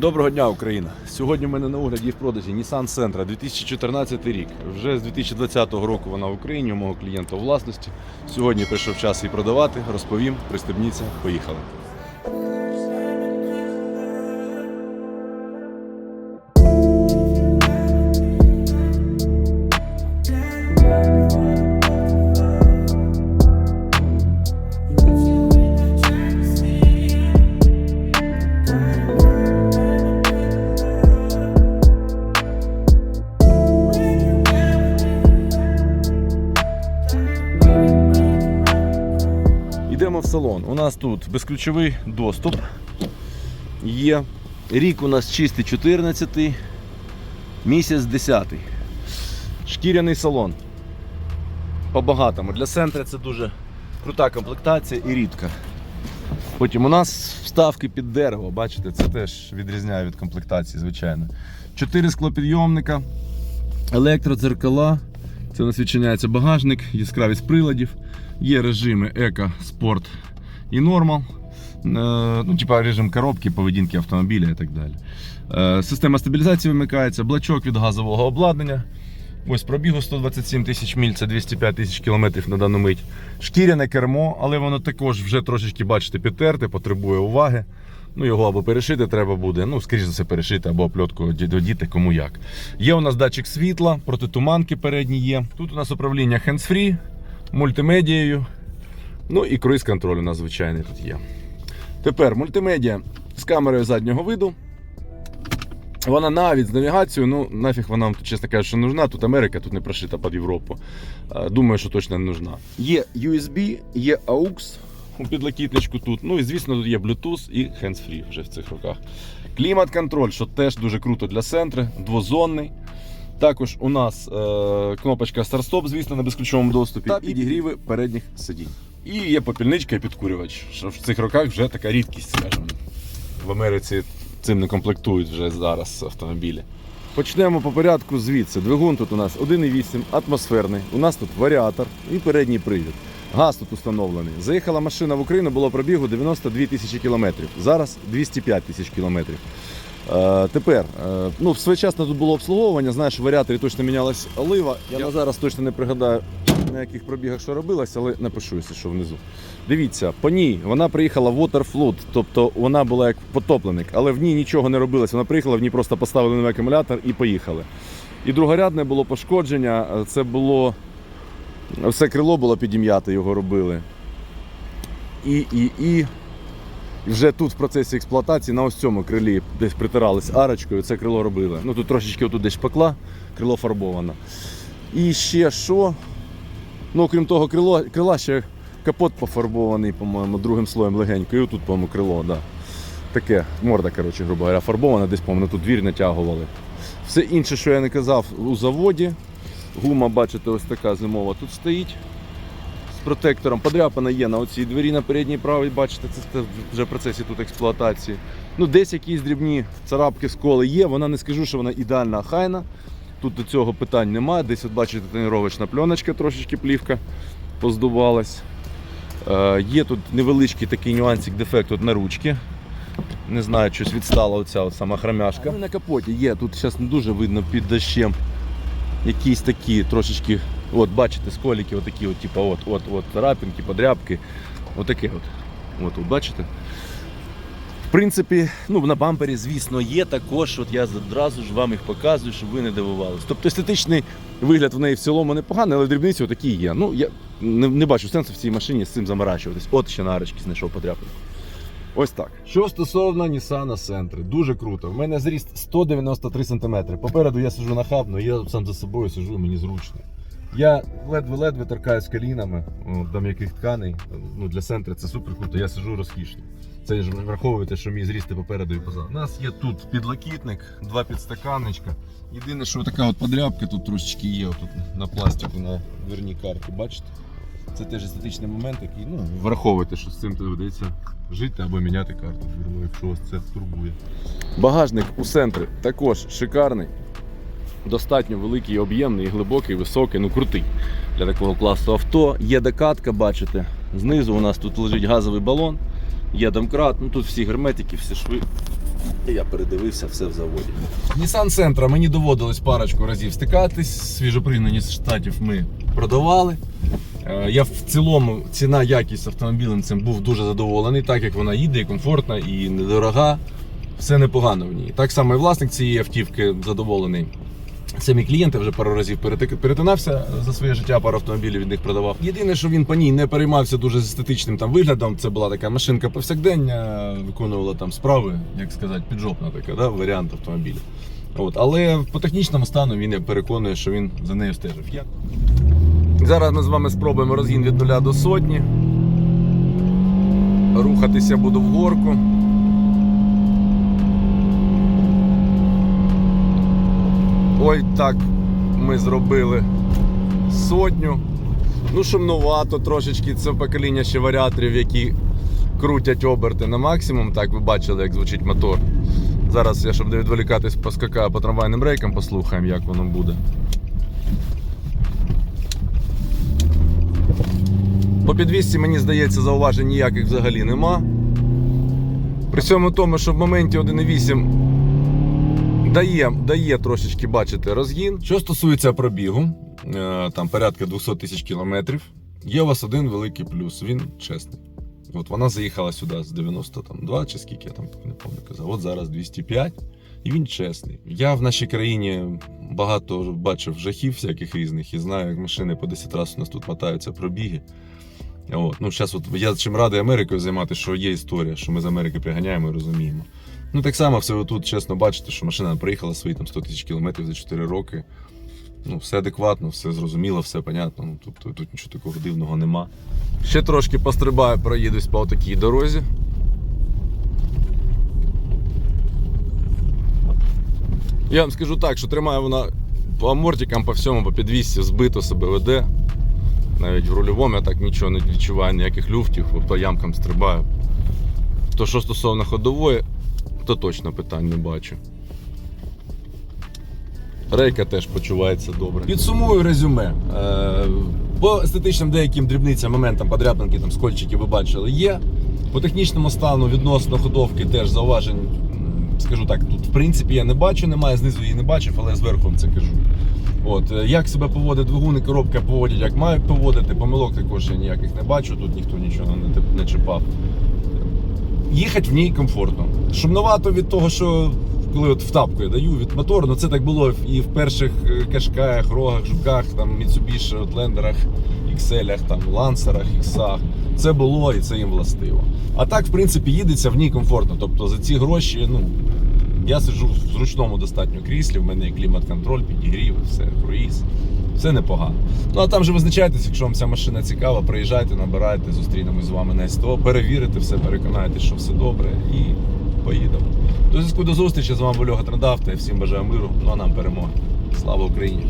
Доброго дня, Україна! Сьогодні в мене на огляді в продажі Nissan Sentra 2014 рік. Вже з 2020 року вона в Україні у мого клієнта власності. Сьогодні прийшов час її продавати. Розповім, пристебніться, поїхали. Салон. У нас тут безключовий доступ. Є. Рік у нас чистий 14, місяць 10. Шкіряний салон. По-багатому. Для центра це дуже крута комплектація і рідка. Потім у нас вставки під дерево, бачите, це теж відрізняє від комплектації, звичайно. Чотири склопідйомника, електродзеркала. Це у нас відчиняється багажник, яскравість приладів. Є режими еко, спорт і нормал. Е, Ну, типа режим коробки, поведінки автомобіля і так далі. Е, Система стабілізації вимикається, блачок від газового обладнання. Ось пробігу 127 тисяч міль, це 205 тисяч кілометрів на дану мить. Шкіряне кермо, але воно також вже трошечки, бачите, підтерте, потребує уваги. Ну, його або перешити треба буде, ну, скоріш за все, перешити, або опльотку додіти, кому як. Є у нас датчик світла, протитуманки передні є. Тут у нас управління hands-free, мультимедією. Ну і круїз-контроль у нас звичайний тут є. Тепер мультимедіа з камерою заднього виду. Вона навіть з навігацією, ну нафіг вона чесно кажучи, нужна. Тут Америка, тут не прошита під Європу. Е, Думаю, що точно не нужна. Є USB, є AUX у підлокітничку тут. Ну і звісно, тут є Bluetooth і hands-free вже в цих руках. Клімат-контроль, що теж дуже круто для центру, двозонний. Також у нас е, кнопочка старт-стоп, звісно, на безключовому доступі. Та підігріви передніх сидінь. І є попільничка і підкурювач. Що в цих роках вже така рідкість, скажімо. В Америці цим не комплектують вже зараз автомобілі. Почнемо по порядку звідси. Двигун тут у нас 1,8 атмосферний. У нас тут варіатор і передній привід. Газ тут установлений. Заїхала машина в Україну, було пробігу 92 тисячі кілометрів. Зараз 205 тисяч кілометрів. Е, тепер, е, ну, своєчасно тут було обслуговування, знаєш, в варіаторі точно мінялась олива. Я на зараз точно не пригадаю, на яких пробігах що робилось, але напишу, якщо що внизу. Дивіться, по ній вона приїхала waterflood, тобто вона була як потопленик, але в ній нічого не робилось. Вона приїхала, в ній просто поставили новий акумулятор і поїхали. І другорядне було пошкодження, е, це було. Все крило було підім'яте, його робили. І, і, і вже тут в процесі експлуатації на ось цьому крилі десь притирались арочкою, це крило робили. Ну тут трошечки отут десь шпакла, крило фарбовано. І ще що? Ну, окрім того, крило, крила ще капот пофарбований, по-моєму, другим слоєм легенько. І отут, по-моєму, крило, да. Таке, морда, коротше, грубо говоря, фарбована, десь, по-моєму, тут двір натягували. Все інше, що я не казав, у заводі. Гума, бачите, ось така зимова тут стоїть протектором. Подряпана є на оцій двері на передній правій, бачите, це, це вже в процесі тут експлуатації. Ну, десь якісь дрібні царапки, сколи є. Вона не скажу, що вона ідеальна ахайна. Тут до цього питань немає. Десь, от бачите, тренувачна пленочка, трошечки плівка поздувалась. Е, є тут невеличкий такий нюансик, дефект от на ручки. Не знаю, щось відстала оця от сама хромяшка. Ну, на капоті є, тут зараз не дуже видно під дощем якісь такі трошечки, от бачите, сколіки, отакі, от, типу, от, от, от, царапинки, подряпки. Отаке от. От, от, бачите? В принципі, ну, на бампері, звісно, є також. От я одразу ж вам їх показую, щоб ви не дивувалися. Тобто естетичний вигляд в неї в цілому непоганий, але дрібниці отакі є. Ну, я не, не бачу сенсу в цій машині з цим заморачуватись. От ще на арочки знайшов подряпину. Ось так. Що стосовно Nissan Sentra, дуже круто. У мене зріст 193 см. Попереду я сижу нахабно, я сам за собою сижу, мені зручно. Я ледве-ледве торкаюсь колінами до м'яких тканей. Ну, для центра це супер круто, я сижу розкішно. Це ж враховуйте, що мій зріст і попереду і позаду. У нас є тут підлокітник, два підстаканничка. Єдине, що така от подрябка тут трошечки є, тут на пластику на дверній карті, бачите? Це теж естетичний момент, який ну, враховуйте, що з цим доведеться жити або міняти карту, якщо вас це турбує. Багажник у центрі також шикарний. Достатньо великий, об'ємний, глибокий, високий, ну крутий для такого класу авто. Є докатка, бачите. Знизу у нас тут лежить газовий балон, є домкрат, ну тут всі герметики, всі шви я передивився все в заводі. Nissan Sentra мені доводилось парочку разів стикатись. Свіжопригнані з штатів ми продавали. Е, Я в цілому ціна якість автомобілем цим був дуже задоволений, так як вона їде, і комфортна, і недорога. Все непогано в ній. Так само і власник цієї автівки задоволений. Самі клієнти вже пару разів перетинався за своє життя, пару автомобілів від них продавав. Єдине, що він по ній не переймався дуже естетичним там виглядом. Це була така машинка повсякдення, виконувала там справи, як сказати, піджопна така, да, варіант автомобіля. От, але по технічному стану він переконує, що він за нею стежив. Я... Зараз ми з вами спробуємо розгін від нуля до сотні. Рухатися буду в горку. Ой, так ми зробили сотню. Ну, шумнувато трошечки. Це покоління ще варіаторів, які крутять оберти на максимум. Так, ви бачили, як звучить мотор. Зараз я, щоб не відволікатись, поскакаю по трамвайним рейкам, послухаємо, як воно буде. По підвісці, мені здається, зауважень ніяких взагалі нема. При цьому тому, що в моменті 1.8 дає, дає трошечки бачити розгін. Що стосується пробігу, е, там порядка 200 тисяч кілометрів, є у вас один великий плюс, він чесний. От вона заїхала сюди з 92 чи скільки я там не пам'ятаю казав. От зараз 205. І він чесний. Я в нашій країні багато бачив жахів всяких різних і знаю, як машини по 10 разів у нас тут мотаються пробіги. От. Ну, зараз от я чим радий Америкою займатися, що є історія, що ми з Америки приганяємо і розуміємо. Ну так само все тут чесно бачите, що машина приїхала свої там 100 тисяч кілометрів за 4 роки. Ну, все адекватно, все зрозуміло, все понятно. Ну, тобто тут нічого такого дивного нема. Ще трошки пострибаю, проїдусь по такій дорозі. Я вам скажу так, що тримає вона по амортикам, по всьому, по підвісці, збито себе веде. Навіть в рульовому я так нічого не відчуваю, ніяких люфтів, по ямкам стрибаю. То що стосовно ходової, то точно питань не бачу. Рейка теж почувається добре. Підсумую резюме. Е, По естетичним деяким дрібницям, моментам, подряпинки, там, скольчики ви бачили, є. По технічному стану відносно ходовки теж зауважень, скажу так, тут в принципі я не бачу, немає, знизу її не бачив, але зверху вам це кажу. От, е, як себе поводить двигун і коробка поводять, як мають поводити, помилок також я ніяких не бачу, тут ніхто нічого не, не чіпав. Їхати в ній комфортно. Шумновато від того, що коли от в тапку я даю від мотору, ну це так було і в перших е, кашкаях, рогах, жуках, там Mitsubishi, Outlanderах, XL, там, лансерах, іксах. Це було і це їм властиво. А так, в принципі, їдеться в ній комфортно. Тобто за ці гроші, ну, я сиджу в зручному достатньо кріслі, в мене є клімат-контроль, підігрів, все, круїз. Все непогано. Ну а там же визначайтесь, якщо вам ця машина цікава, приїжджайте, набирайте, зустрінемось з вами на СТО, перевірите все, переконайтеся, що все добре, і поїдемо. До зв'язку до зустрічі. З вами Льога Трендавта. Всім бажаю миру, ну а нам перемоги. Слава Україні!